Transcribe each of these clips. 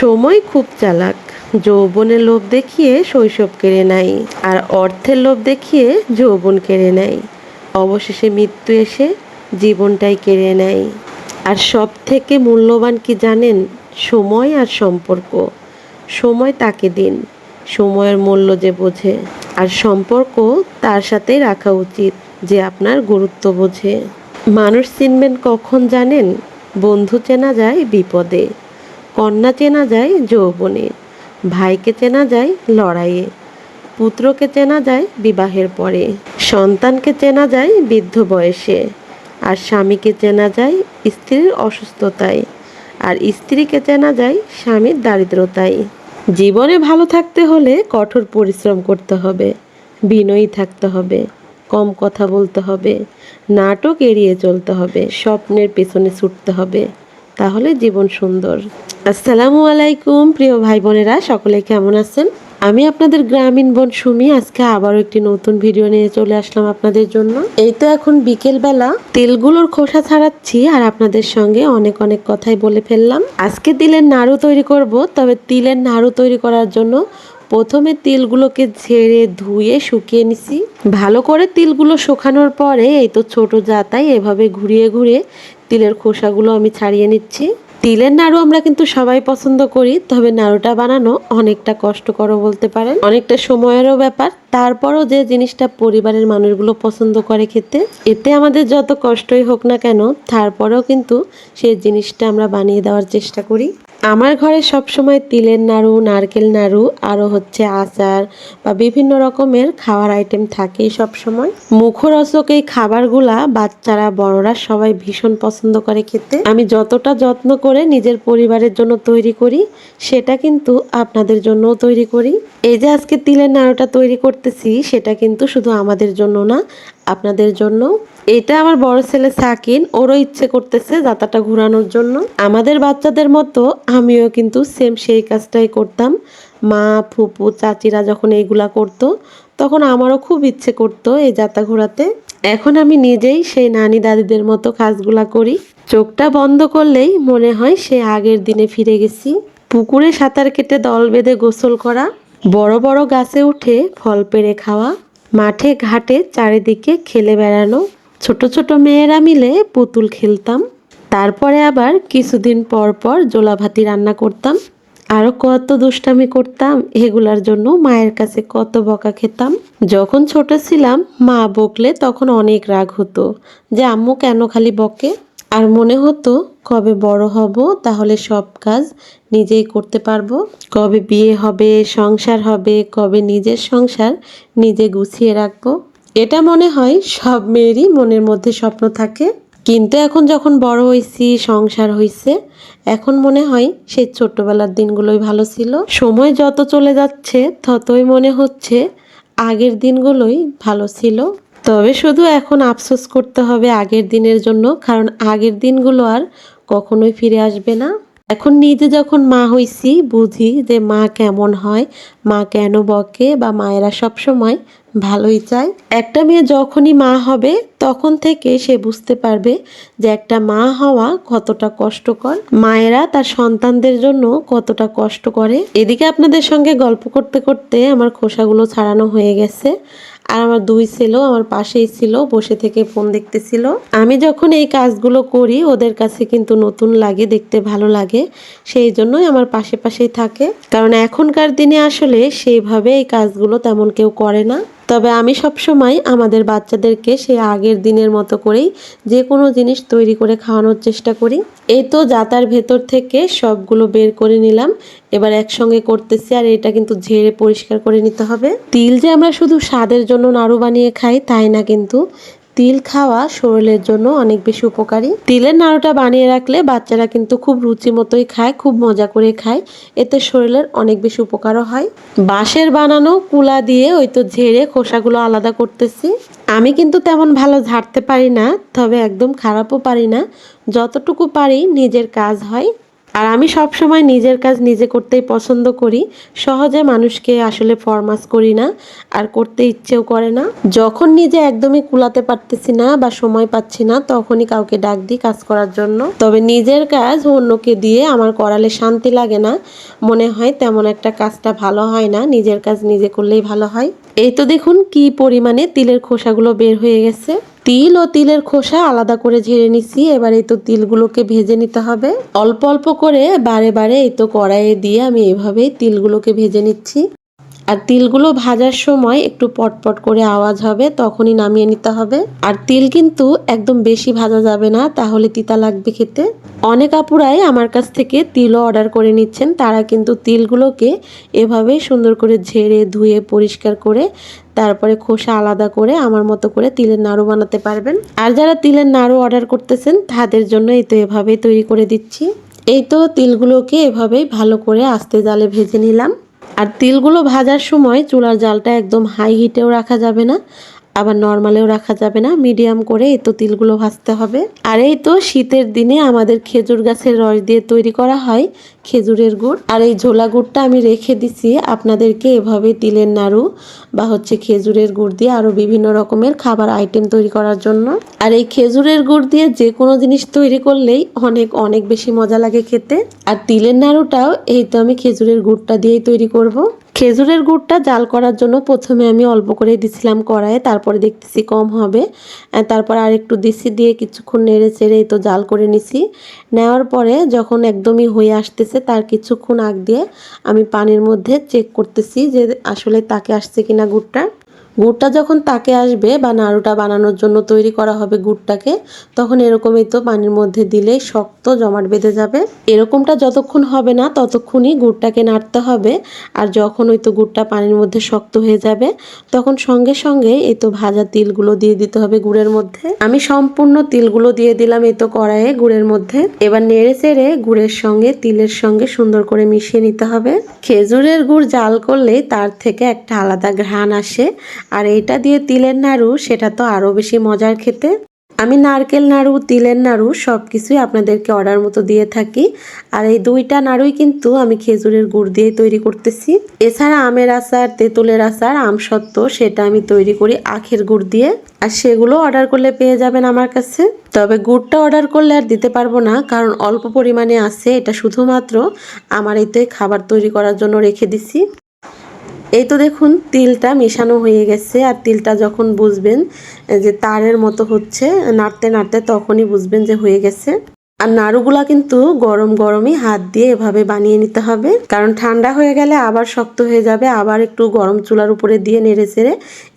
সময় খুব চালাক। যৌবনের লোভ দেখিয়ে শৈশব কেড়ে নেয় আর অর্থের লোভ দেখিয়ে যৌবন কেড়ে নেয়। অবশেষে মৃত্যু এসে জীবনটাই কেড়ে নেয়। আর সব থেকে মূল্যবান কি জানেন? সময় আর সম্পর্ক। সময় তাকে দিন, সময়ের মূল্য যে বোঝে। আর সম্পর্ক তার সাথেই রাখা উচিত, যে আপনার গুরুত্ব বোঝে। মানুষ চিনবেন কখন জানেন? বন্ধু চেনা যায় বিপদে। কন্যা চেনা যায় যৌবনে, ভাইকে চেনা যায় লড়াইয়ে, পুত্রকে চেনা যায় বিবাহের পরে, সন্তানকে চেনা যায় বৃদ্ধ বয়সে, আর স্বামীকে চেনা যায় স্ত্রীর অসুস্থতায়, আর স্ত্রীকে চেনা যায় স্বামীর দারিদ্রতায়। জীবনে ভালো থাকতে হলে কঠোর পরিশ্রম করতে হবে, বিনয়ী থাকতে হবে, কম কথা বলতে হবে, নাটক এড়িয়ে চলতে হবে, স্বপ্নের পেছনে ছুটতে হবে। তাহলে জীবন সুন্দর। আসসালামু আলাইকুম, প্রিয় ভাই বোনেরা সকলে কেমন আছেন? আমি আপনাদের গ্রামীণ বোন সুমি, আজকে আবারও একটি নতুন ভিডিও নিয়ে চলে আসলাম আপনাদের জন্য। এই তো এখন বিকেল বেলা তেলগুলোর খোসা ছাড়াচ্ছি আর আপনাদের সঙ্গে অনেক অনেক কথাই বলে ফেললাম। আজকে তিলের নাড়ু তৈরি করব, তবে তিলের নাড়ু তৈরি করার জন্য প্রথমে তিলগুলোকে ঝেড়ে ধুয়ে শুকিয়ে নিছি। ভালো করে তিলগুলো শুকানোর পরে, এই তো ছোট জাতায় এভাবে ঘুরিয়ে ঘুরিয়ে তিলের খোসাগুলো আমি ছাড়িয়ে নিচ্ছি। তিলের নাড়ু আমরা কিন্তু সবাই পছন্দ করি, তবে নাড়ুটা বানানো অনেকটা কষ্টকর বলতে পারেন। অনেকটা সময়েরও ব্যাপার। তারপরও যে জিনিসটা পরিবারের মানুষগুলো পছন্দ করে খেতে, এতে আমাদের যত কষ্টই হোক না কেন, তারপরেও কিন্তু সেই জিনিসটা আমরা বানিয়ে দেওয়ার চেষ্টা করি। আমার ঘরে সবসময় তিলের নাড়ু, নারকেল নাড়ু আরও হচ্ছে আচার বা বিভিন্ন রকমের খাওয়ার আইটেম থাকেই সবসময়। মুখরোচক এই খাবারগুলা বাচ্চারা, বড়রা সবাই ভীষণ পছন্দ করে খেতে। আমি যতটা যত্ন করে নিজের পরিবারের জন্য তৈরি করি, সেটা কিন্তু আপনাদের জন্যও তৈরি করি। এই যে আজকে তিলের নাড়ুটা তৈরি করতেছি, সেটা কিন্তু শুধু আমাদের জন্য না আপনাদের জন্য। এটা আমার বড় ছেলে সাকিন, ওরও ইচ্ছে করতেছে যাতাটা ঘোরানোর জন্য। আমাদের বাচ্চাদের মতো আমিও কিন্তু সেম সেই কাজটাই করতাম। মা, ফুপু, চাচিরা যখন এইগুলা করতো, তখন আমারও খুব ইচ্ছে করতো এই যাতা ঘোরাতে। এখন আমি নিজেই সেই নানি দাদিদের মতো কাজগুলা করি। চোখটা বন্ধ করলেই মনে হয় সে আগের দিনে ফিরে গেছি। পুকুরে সাঁতার কেটে দল বেঁধে গোসল করা, বড় বড় গাছে উঠে ফল পেড়ে খাওয়া মাঠে, ঘাটে চারিদিকে খেলে বেড়ানো। ছোট ছোট মেয়েরা মিলে পুতুল খেলতাম। তারপরে আবার কিছুদিন পর পর জোলাভাতি রান্না করতাম। আরও কত দুষ্টামি করতাম, এগুলার জন্য মায়ের কাছে কত বকা খেতাম। যখন ছোট ছিলাম, মা বকলে তখন অনেক রাগ হতো যে, আম্মু কেন খালি বকে? আর মনে হতো কবে বড় হব, তাহলে সব কাজ নিজেই করতে পারব। কবে বিয়ে হবে, সংসার হবে, কবে নিজের সংসার নিজে গুছিয়ে রাখব। এটা মনে হয় সব মেয়েরই মনের মধ্যে স্বপ্ন থাকে। কিন্তু এখন যখন বড় হয়েছি সংসার হয়েছে এখন মনে হয় সেই ছোট্টবেলার দিনগুলোই ভালো ছিল। সময় যত চলে যাচ্ছে, ততই মনে হচ্ছে আগের দিনগুলোই ভালো ছিল। তবে শুধু এখন আফসোস করতে হবে আগের দিনের জন্য, কারণ আগের দিনগুলো আর কখনোই ফিরে আসবে না। এখন নিজে যখন মা হইছি, বুঝি যে মা কেমন হয়, মা কেন বকে বা মায়েরা সব সময় ভালোই চায়। একটা মেয়ে যখনই মা হবে, তখন থেকে সে বুঝতে পারবে যে একটা মা হওয়া কতটা কষ্টকর। মায়েরা তার সন্তানদের জন্য কতটা কষ্ট করে। এদিকে আপনাদের সঙ্গে গল্প করতে করতে আমার খোসাগুলো ছাড়ানো হয়ে গেছে। আর আমার দুই ছেলেও আমার পাশেই ছিল, বসে থেকে ফোন দেখতেছিল। আমি যখন এই কাজগুলো করি, ওদের কাছে কিন্তু নতুন লাগে, দেখতে ভালো লাগে, সেই জন্যই আমার পাশে পাশেই থাকে। কারণ এখনকার দিনে আসলে সেইভাবে এই কাজগুলো তেমন কেউ করে না। তবে আমি সবসময় আমাদের বাচ্চাদেরকে সে আগের দিনের মতো করেই যে কোনো জিনিস তৈরি করে খাওয়ানোর চেষ্টা করি। এই তো জাতার ভেতর থেকে সবগুলো বের করে নিলাম। এবার একসঙ্গে করতেছি আর এটা কিন্তু ঝেড়ে পরিষ্কার করে নিতে হবে। তিল যে আমরা শুধু স্বাদের জন্য নাড়ু বানিয়ে খাই, তাই না কিন্তু? তিল খাওয়া শরীরের জন্য অনেক বেশি উপকারী। তিলের নাড়ুটা বানিয়ে রাখলে বাচ্চারা কিন্তু খুব রুচি মতোই খায়, খুব মজা করে খায়। এতে শরীরের অনেক বেশি উপকারও হয়। বাঁশের বানানো কুলা দিয়ে ওই তো ঝেড়ে খোসাগুলো আলাদা করতেছি। আমি কিন্তু তেমন ভালো ঝাড়তে পারি না, তবে একদম খারাপও পারি না। যতটুকু পারি নিজের কাজ হয়। আর আমি সব সময় নিজের কাজ নিজে করতেই পছন্দ করি। সহজে মানুষকে আসলে ফরমাস করি না আর করতে ইচ্ছেও করে না। যখন নিজে একদমই কুলাতে পারতেছি না বা সময় পাচ্ছি না, তখনই কাউকে ডাক দিই কাজ করার জন্য। তবে নিজের কাজ অন্যকে দিয়ে আমার করালে শান্তি লাগে না। মনে হয় তেমন একটা কাজটা ভালো হয় না, নিজের কাজ নিজে করলেই ভালো হয়। এই তো দেখুন কি পরিমাণে তিলের খোসাগুলো বের হয়ে গেছে। তিল ও তিলের খোসা আলাদা করে ঝেড়ে নিছি। এবার এই তো তিলগুলোকে ভেজে নিতে হবে। অল্প অল্প করে বারে বারে এই তো কড়াইয়ে দিয়ে আমি এভাবেই তিলগুলোকে ভেজে নিচ্ছি। আর তিলগুলো ভাজার সময় একটু পটপট করে আওয়াজ হবে, তখনই নামিয়ে নিতে হবে। আর তিল কিন্তু একদম বেশি ভাজা যাবে না, তাহলে তিতা লাগবে খেতে। অনেক আপুরাই আমার কাছ থেকে তিলও অর্ডার করে নিচ্ছেন, তারা কিন্তু তিলগুলোকে এভাবে সুন্দর করে ঝেড়ে, ধুয়ে, পরিষ্কার করে, তারপরে খোসা আলাদা করে আমার মতো করে তিলের নাড়ু বানাতে পারবেন। আর যারা তিলের নাড়ু অর্ডার করতেছেন, তাদের জন্য এই তো এভাবেই তৈরি করে দিচ্ছি। এই তো তিলগুলোকে এভাবেই ভালো করে আস্তে জালে ভেজে নিলাম। আর তিলগুলো ভাজার সময় চুলার জালটা একদম হাই হিটেও রাখা যাবে না, আবার নর্মালেও রাখা যাবে না। মিডিয়াম করে এই তো তিলগুলো ভাজতে হবে। আর এই তো শীতের দিনে আমাদের খেজুর গাছের রস দিয়ে তৈরি করা হয় খেজুরের গুড়। আর এই ঝোলা গুড়টা আমি রেখে দিছি আপনাদেরকে এভাবে তিলের নাড়ু। বা হচ্ছে খেজুরের গুড় দিয়ে আরও বিভিন্ন রকমের খাবার আইটেম তৈরি করার জন্য। আর এই খেজুরের গুড় দিয়ে যে কোনো জিনিস তৈরি করলেই অনেক অনেক বেশি মজা লাগে খেতে। আর তিলের নাড়ুটাও এই তো আমি খেজুরের গুড়টা দিয়েই তৈরি করব। খেজুরের গুড়টা জাল করার জন্য প্রথমে আমি অল্প করে দিছিলাম কড়াইয়ে, তারপরে দেখতেছি কম হবে। তারপর আর একটু দিছি দিয়ে কিছুক্ষণ নেড়ে চেড়ে তো জাল করে নিছি। নেওয়ার পরে যখন একদমই হয়ে আসতেছে, তার কিছুক্ষণ আগ দিয়ে আমি পানির মধ্যে চেক করতেছি যে আসলে তাকে আসছে কিনা গুড়টা গুড়টা যখন তাকে আসবে বা নাড়ুটা বানানোর জন্য তৈরি করা হবে গুড়টাকে, তখন এরকমই তো পানির মধ্যে দিলে শক্ত জমাট বেঁধে যাবে। এরকমটা যতক্ষণ হবে না, ততক্ষণই গুড়টাকে নাড়তে হবে। আর যখন ওই তো গুড়টা পানির মধ্যে শক্ত হয়ে যাবে, তখন সঙ্গে সঙ্গে এই তো ভাজা তিলগুলো দিয়ে দিতে হবে গুড়ের মধ্যে। আমি সম্পূর্ণ তিলগুলো দিয়ে দিলাম এই তো কড়াইয়ে গুড়ের মধ্যে। এবার নেড়ে চেড়ে গুড়ের সঙ্গে, তিলের সঙ্গে সুন্দর করে মিশিয়ে নিতে হবে। খেজুরের গুড় জাল করলে তার থেকে একটা আলাদা ঘ্রাণ আসে। আর এটা দিয়ে তিলের নাড়ু, সেটা তো আরও বেশি মজার খেতে। আমি নারকেল নাড়ু, তিলের নাড়ু সব কিছুই আপনাদেরকে অর্ডার মতো দিয়ে থাকি। আর এই দুইটা নাড়ুই কিন্তু আমি খেজুরের গুড় দিয়ে তৈরি করতেছি। এছাড়া আমের আচার, তেঁতুলের আচার আমসত্ত্ব সেটা আমি তৈরি করি আখের গুড় দিয়ে। আর সেগুলো অর্ডার করলে পেয়ে যাবেন আমার কাছে। তবে গুড়টা অর্ডার করলে আর দিতে পারব না, কারণ অল্প পরিমাণে আছে। এটা শুধুমাত্র আমার এতে খাবার তৈরি করার জন্য রেখে দিছি। এই তো দেখুন, তিলটা মেশানো হয়ে গেছে আর তিলটা যখন বুঝবেন যে তারের মতো হচ্ছে, নাড়তে নাড়তে তখনই বুঝবেন যে হয়ে গেছে। আর নাড়ুগুলা কিন্তু গরম গরমই হাত দিয়ে এভাবে বানিয়ে নিতে হবে। কারণ ঠান্ডা হয়ে গেলে আবার শক্ত হয়ে যাবে, আবার একটু গরম চুলার উপরে দিয়ে নেড়ে চেড়ে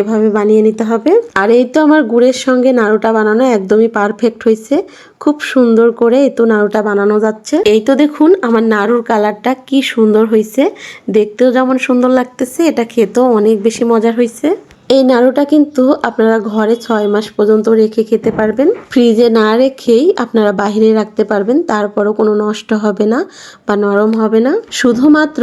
এভাবে বানিয়ে নিতে হবে। আর এই তো আমার গুড়ের সঙ্গে নাড়ুটা বানানো একদমই পারফেক্ট হয়েছে। খুব সুন্দর করে এই তো নাড়ুটা বানানো যাচ্ছে। এই তো দেখুন আমার নাড়ুর কালারটা কি সুন্দর হয়েছে। দেখতেও যেমন সুন্দর লাগতেছে, এটা খেতেও অনেক বেশি মজার হয়েছে। এই নাড়ুটা কিন্তু আপনারা ঘরে ছয় মাস পর্যন্ত রেখে খেতে পারবেন। ফ্রিজে না রেখেই আপনারা বাহিরে রাখতে পারবেন, তারপরও কোনো নষ্ট হবে না বা নরম হবে না। শুধুমাত্র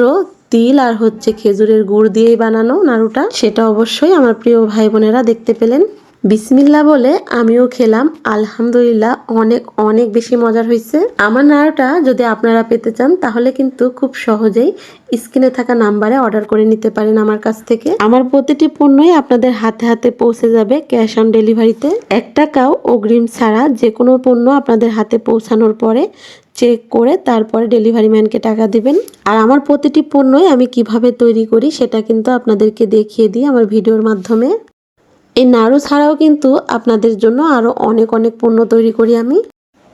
তিল আর হচ্ছে খেজুরের গুড় দিয়েই বানানো নাড়ুটা, সেটা অবশ্যই আমার প্রিয় ভাই বোনেরা দেখতে পেলেন। বিসমিল্লা বলে আমিও খেলাম। আলহামদুলিল্লাহ অনেক অনেক বেশি মজার হয়েছে। আমার নাড়ুটা যদি আপনারা পেতে চান, তাহলে কিন্তু খুব সহজেই স্ক্রিনে থাকা নাম্বারে অর্ডার করে নিতে পারেন আমার কাছ থেকে। আমার প্রতিটি পণ্যই আপনাদের হাতে হাতে পৌঁছে যাবে ক্যাশ অন ডেলিভারিতে। এক টাকাও অগ্রিম ছাড়া যে কোনো পণ্য আপনাদের হাতে পৌঁছানোর পরে চেক করে তারপরে ডেলিভারি ম্যানকে টাকা দিবেন। আর আমার প্রতিটি পণ্যই আমি কীভাবে তৈরি করি, সেটা কিন্তু আপনাদেরকে দেখিয়ে দিই আমার ভিডিওর মাধ্যমে। এই নাড়ু ছাড়াও কিন্তু আপনাদের জন্য আরও অনেক অনেক পণ্য তৈরি করি আমি।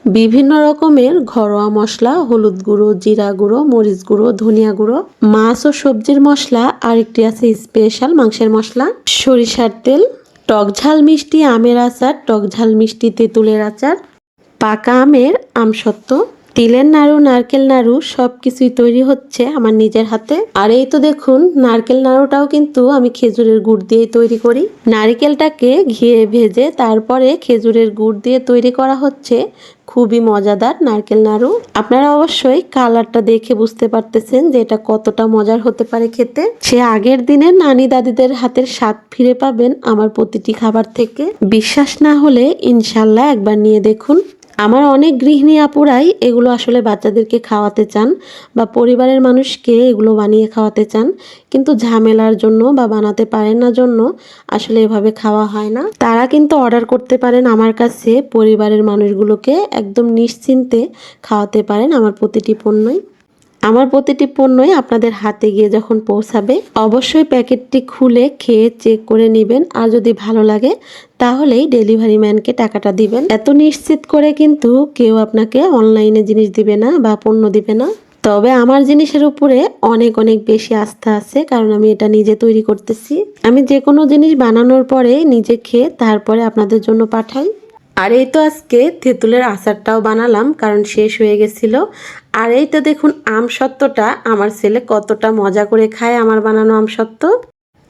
বিভিন্ন রকমের ঘরোয়া মশলা, হলুদ গুঁড়ো, জিরা গুঁড়ো, মরিচ গুঁড়ো, ধনিয়া গুঁড়ো, মাছ ও সবজির মশলা, আরেকটি আছে স্পেশাল মাংসের মশলা, সরিষার তেল, টক ঝাল মিষ্টি আমের আচার, টক ঝাল মিষ্টি তেঁতুলের আচার, পাকা আমের আমসত্ত্ব তিলের নাড়ু, নারকেল নাড়ু সব কিছুই তৈরি হচ্ছে আমার নিজের হাতে। আর এই তো দেখুন, নারকেল নাড়ুটাও কিন্তু আমি খেজুরের গুড় দিয়ে তৈরি করি। নারকেলটাকে ঘিয়ে ভেজে তারপরে খেজুরের গুড় দিয়ে তৈরি করা হচ্ছে খুবই মজাদার নারকেল নাড়ু। আপনারা অবশ্যই কালারটা দেখে বুঝতে পারতেছেন যে এটা কতটা মজার হতে পারে খেতে। সে আগের দিনের নানি দাদিদের হাতের স্বাদ ফিরে পাবেন আমার প্রতিটি খাবার থেকে। বিশ্বাস না হলে ইনশাল্লাহ একবার নিয়ে দেখুন। আমার অনেক গৃহিণী আপুরাই এগুলো আসলে বাচ্চাদেরকে খাওয়াতে চান বা পরিবারের মানুষকে এগুলো বানিয়ে খাওয়াতে চান। কিন্তু ঝামেলার জন্য বা বানাতে পারেন না জন্য আসলে এভাবে খাওয়া হয় না। তারা কিন্তু অর্ডার করতে পারেন আমার কাছে, পরিবারের মানুষগুলোকে একদম নিশ্চিন্তে খাওয়াতে পারেন আমার প্রতিটি পণ্যই। আমার প্রতিটি পণ্যই আপনাদের হাতে গিয়ে যখন পৌঁছাবে, অবশ্যই প্যাকেটটি খুলে খেয়ে চেক করে নেবেন। আর যদি ভালো লাগে, তাহলেই ডেলিভারি ম্যানকে টাকাটা দিবেন। এত নিশ্চিত করে কিন্তু কেউ আপনাকে অনলাইনে জিনিস দিবে না বা পণ্য দিবে না। তবে আমার জিনিসের উপরে অনেক অনেক বেশি আস্থা আছে, কারণ আমি এটা নিজে তৈরি করতেছি। আমি যে কোনো জিনিস বানানোর পরে নিজে খেয়ে তারপরে আপনাদের জন্য পাঠাই। আর এই তো আজকে তেঁতুলের আচারটাও বানালাম, কারণ শেষ হয়ে গেছিল। আর এই তো দেখুন, আম সত্ত্বটা আমার ছেলে কতটা মজা করে খায় আমার বানানো আম সত্ত্ব।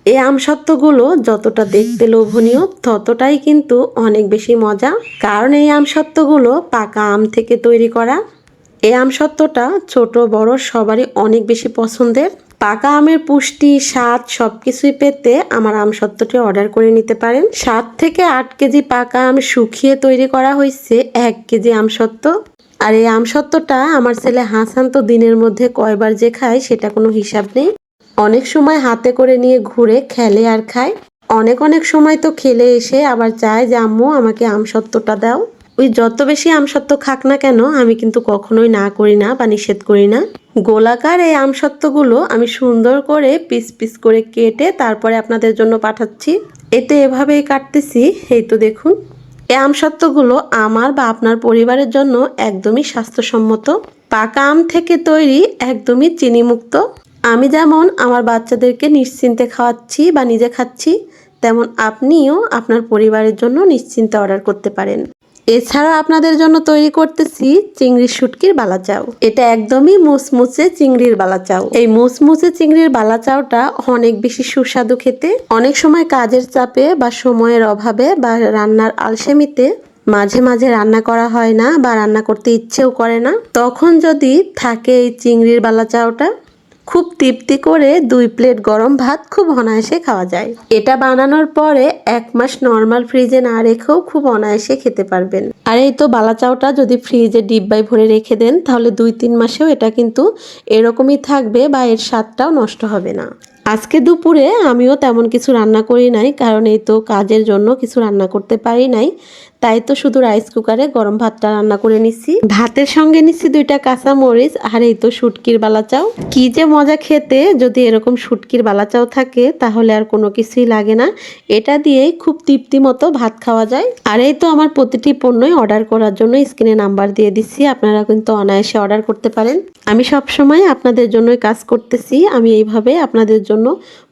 এই আম সত্ত্বগুলো যতটা দেখতে লোভনীয়, ততটাই কিন্তু অনেক বেশি মজা। কারণ এই আম সত্ত্বগুলো পাকা আম থেকে তৈরি করা। এই আম সত্ত্বটা ছোট, বড় সবারই অনেক বেশি পছন্দের। পাকা আমের পুষ্টি, স্বাদ সব কিছুই পেতে আমার আম সত্ত্বটি অর্ডার করে নিতে পারেন। সাত থেকে আট কেজি পাকা আম শুকিয়ে তৈরি করা হয়েছে, এক কেজি আম সত্ত্ব। আর এই আম সত্ত্বটা আমার ছেলে হাসান তো দিনের মধ্যে কয়বার যে খায়, সেটা কোনো হিসাব নেই। অনেক সময় হাতে করে নিয়ে ঘুরে খেলে আর খায়। অনেক অনেক সময় তো খেলে এসে আবার চায় যে, আম্মু, আমাকে আম সত্ত্বটা দাও। ওই যত বেশি আমসত্ত্ব খাক না কেন, আমি কিন্তু কখনোই না করি না বা নিষেধ করি না। গোলাকার এই আমসত্ত্বগুলো আমি সুন্দর করে পিস পিস করে কেটে তারপরে আপনাদের জন্য পাঠাচ্ছি। এতে এভাবেই কাটতেছি, এই তো দেখুন। এই আমসত্ত্বগুলো আমার বা আপনার পরিবারের জন্য একদমই স্বাস্থ্যসম্মত। পাকা আম থেকে তৈরি একদমই চিনিমুক্ত। আমি যেমন আমার বাচ্চাদেরকে নিশ্চিন্তে খাওয়াচ্ছি বা নিজে খাচ্ছি, তেমন আপনিও আপনার পরিবারের জন্য নিশ্চিন্তে অর্ডার করতে পারেন। এছাড়া আপনাদের জন্য তৈরি করতেছি চিংড়ির শুটকির বালা চাও এটা একদমই মুসমুচে চিংড়ির বালা চাও এই মুসমুচে চিংড়ির বালা চাওটা অনেক বেশি সুস্বাদু খেতে। অনেক সময় কাজের চাপে বা সময়ের অভাবে বা রান্নার আলসেমিতে মাঝে মাঝে রান্না করা হয় না বা রান্না করতে ইচ্ছেও করে না। তখন যদি থাকে এই চিংড়ির বালা চাওটা খুব তৃপ্তি করে দুই প্লেট গরম ভাত খুব অনায়াসে খাওয়া যায়। এটা বানানোর পরে এক মাস নর্মাল ফ্রিজে না রেখেও খুব অনায়াসে খেতে পারবেন। আর এই তো বালা চাউটা যদি ফ্রিজে ডিব্বায় ভরে রেখে দেন, তাহলে দুই তিন মাসেও এটা কিন্তু এরকমই থাকবে বা এর স্বাদটাও নষ্ট হবে না। আজকে দুপুরে আমিও তেমন কিছু রান্না করি নাই, কারণ এই তো কাজের জন্য কিছু রান্না করতে পারি নাই। তাই তো শুধু রাইস কুকারে গরম ভাতটা রান্না করে নিচ্ছি ভাতের সঙ্গে নিচ্ছি দুইটা কাঁচা মরিচ, আর এই তো শুটকির বালা চাও। কি যে মজা খেতে, যদি এরকম শুটকির বালা চাও থাকে, তাহলে আর কোনো কিছুই লাগে না। এটা দিয়েই খুব তৃপ্তি মতো ভাত খাওয়া যায়। আর এই তো আমার প্রতিটি পণ্যই অর্ডার করার জন্য স্ক্রিনে নাম্বার দিয়ে দিচ্ছি আপনারা কিন্তু অনায়াসে অর্ডার করতে পারেন। আমি সব সময় আপনাদের জন্যই কাজ করতেছি। আমি এইভাবে আপনাদের জন্য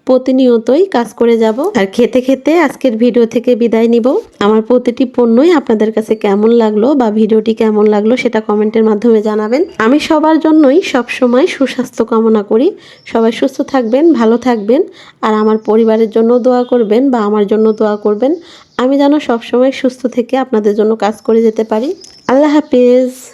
প্রতিনিয়তই কাজ করে যাব। আর খেতে খেতে আজকের ভিডিও থেকে বিদায় নিব। আমার প্রতিটি পণ্যই আপনাদের কাছে কেমন লাগল বা ভিডিওটি কেমন লাগল সেটা কমেন্টের মাধ্যমে জানাবেন। আমি সবার জন্যই সব সময় সুস্বাস্থ্য কামনা করি। সবাই সুস্থ থাকবেন, ভালো থাকবেন। আর আমার পরিবারের জন্য দোয়া করবেন বা আমার জন্য দোয়া করবেন। আমি যেন সবসময় সুস্থ থেকে আপনাদের জন্য কাজ করে যেতে পারি। আল্লাহ হাফিজ।